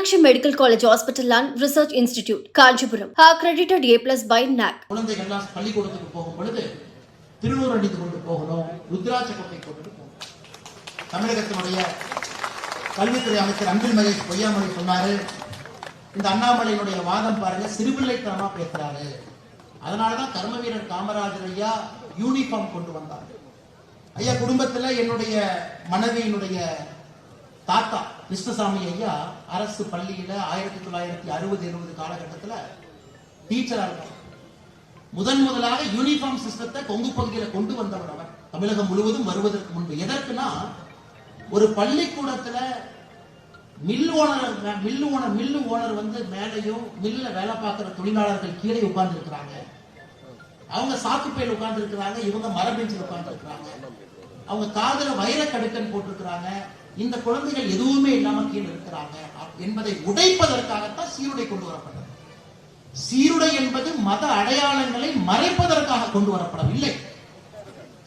Meenakshi medical college hospital and research institute Kanchipuram. Accredited A plus by NAAC குழந்தைகள்லாம் பள்ளிக்கூடத்துக்கு போகும் பொழுது திருநூறு அடித்து கொண்டு போகணும் ருத்ராட்ச கொட்டை கொண்டு போகணும். தமிழகத்தினுடைய கல்வித்துறை அமைச்சர் அன்பில் மகேஷ் பொய்யாமொழி சொன்னாரு. இந்த அண்ணாமலையினுடைய வாதம் பாருங்க சிறுபிள்ளைத்தனமா பேசுறாரு. அதனாலதான் கர்ம வீரர் காமராஜர் ஐயா யூனிஃபார்ம் கொண்டு வந்தார். ஐயா குடும்பத்துல என்னுடைய மனைவியினுடைய தாத்தா கிருஷ்ணசாமி ஐயா அரசு பள்ளியில ஆயிரத்தி தொள்ளாயிரத்தி அறுபது எழுபது காலகட்டத்தில் டீச்சரா இருந்தார் முதன் முதலாக யூனிஃபார்ம் சிஸ்டத்தை கொங்கு பகுதியில கொண்டு வந்தவர் அவர். தமிழகம் முழுவதும் வருவதற்கு முன்பு. எதற்குனா ஒரு பள்ளிக்கூடத்துல mill owner mill owner mill owner வந்து மேலையும் மில்ல வேலை பார்க்கிற தொழிலாளர்கள் கீழே உட்கார்ந்து இருக்கிறாங்க அவங்க சாக்குப்பையில் உட்கார்ந்து இருக்கிறாங்க இவங்க மரபெஞ்சில் உட்கார்ந்து இருக்கிறாங்க அவங்க காதல வைர கடுக்கன் போட்டிருக்கிறாங்க. இந்த குழந்தைகள் எதுவுமே இல்லாம கீழே இருக்கிறாங்க. என்பதை உடைப்பதற்காகத்தான் சீருடை கொண்டு வரப்பட்டது. சீருடை என்பது மத அடையாளங்களை மறைப்பதற்காக கொண்டு வரப்படவில்லை.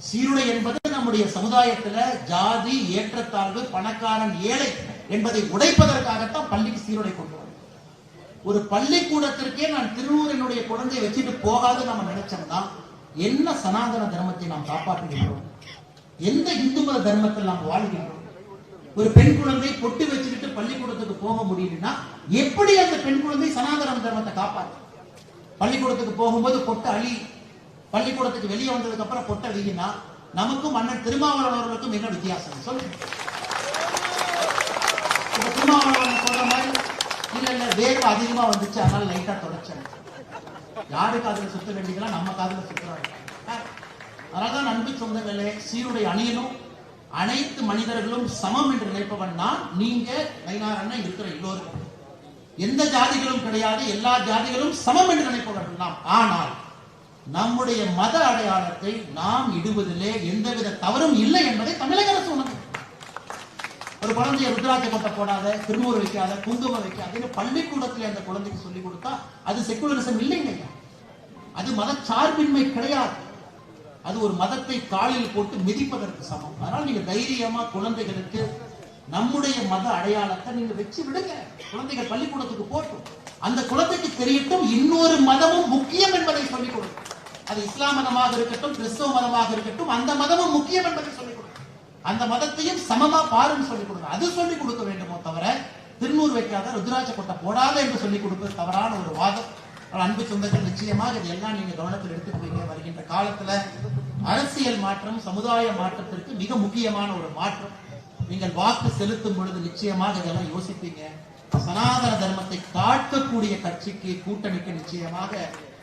சீருடை என்பது நம்முடைய சமுதாயத்துல ஜாதி ஏற்றத்தாழ்வு பணக்காரன் ஏழை என்பதை உடைப்பதற்காகத்தான் பள்ளிக்கு சீருடை கொண்டு வரும் ஒரு பள்ளிக்கூடத்திற்கே நான் திருவூரனுடைய குழந்தையை வச்சுட்டு போகாது நம்ம நினைச்சோம்னா என்ன சனாதன தர்மத்தை நாம் காப்பாற்றுகிறோம் எந்த இந்து மத தர்மத்தில் நாம் வாழ்கிறோம் ஒரு பெண் குழந்தை பொட்டு வச்சுக்கிட்டு பள்ளிக்கூடத்துக்கு போக முடியலன்னா எப்படி அந்த பெண் குழந்தை சனாதன தர்மத்தை காப்பாற்று பள்ளிக்கூடத்துக்கு போகும்போது பொட்டு அழி பள்ளிக்கூடத்துக்கு வெளியே வந்ததுக்கு அப்புறம் பொட்டு அழியினா நமக்கும் அண்ணன் திருமாவளவன் அவர்களுக்கும் என்ன வித்தியாசம். சொல்லுங்க. திருமாவளவன் சொல்ற மாதிரி இல்ல இல்ல வேர்வை அதிகமா வந்துச்சு அதனால லைட்டா தொடச்சேன். யாரு காதுல சுத்த வேண்டியதெல்லாம் நம்ம காதுல சுத்துறாங்க. அதனாலதான் அன்பு சொந்தங்களே சீருடை அணியிலும் அனைத்து மனிதர்களும் சமம் என்று நினைப்பவன் தான் நீங்க நயினார் அண்ணன் இருக்கிற எல்லோரும். எந்த ஜாதிகளும் கிடையாது எல்லா ஜாதிகளும் சமம் என்று நினைப்பவர்கள் நாம். ஆனால் நம்முடைய மத அடையாளத்தை நாம் இடுவதிலே எந்தவித தவறும் இல்லை என்பதை தமிழக அரசு உணர்ந்து. ஒரு குழந்தைய ருத்ராட்ச கொட்டை போடாத திருமூர் வைக்காத குங்குமம் வைக்காத பள்ளிக்கூடத்தில் அந்த குழந்தைக்கு சொல்லி கொடுத்தா அது செக்குலரிசம் இல்லைங்க அது மத சார்பின்மை கிடையாது. அது ஒரு மதத்தை காலில் போட்டு மிதிப்பதற்கு சமம். அதனால நீங்க தைரியமா குழந்தைகளுக்கு நம்முடைய மத அடையாளத்தை நீங்க வச்சு விடுங்க. குழந்தைகள் பள்ளிக்கூடத்துக்கு போட்டும் அந்த குழந்தைக்கு தெரியட்டும் இன்னொரு மதமும் முக்கியம் என்பதை சொல்லிக் கொடுக்கும் அது இஸ்லாம் மதமாக இருக்கட்டும் கிறிஸ்தவ மதமாக இருக்கட்டும் அந்த மதமும் முக்கியம் என்பதை சொல்லிக் கொடுக்கும் அந்த மதத்தையும் சமமா பாருன்னு சொல்லிக் கொடுங்க. அது சொல்லிக் கொடுக்க வேண்டுமோ தவிர திருநூறு வைக்காத ருத்ராட்ச கொட்டை போடாத என்று சொல்லிக் கொடுப்பது தவறான ஒரு வாதம். அன்பு சொந்தத்தில் நிச்சயமாக இதெல்லாம் நீங்க கவனத்தில் எடுத்துக்குவீங்க வருகின்ற காலத்துல அரசியல் மாற்றம் சமுதாய மாற்றத்திற்கு மிக முக்கியமான ஒரு மாற்றம். நீங்கள் வாக்கு செலுத்தும் பொழுது நிச்சயமாக இதெல்லாம் யோசிப்பீங்க. சனாதன தர்மத்தை காட்டக்கூடிய கட்சிக்கு கூட்டணிக்கு நிச்சயமாக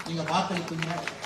நீங்க வாக்களிப்பீங்க.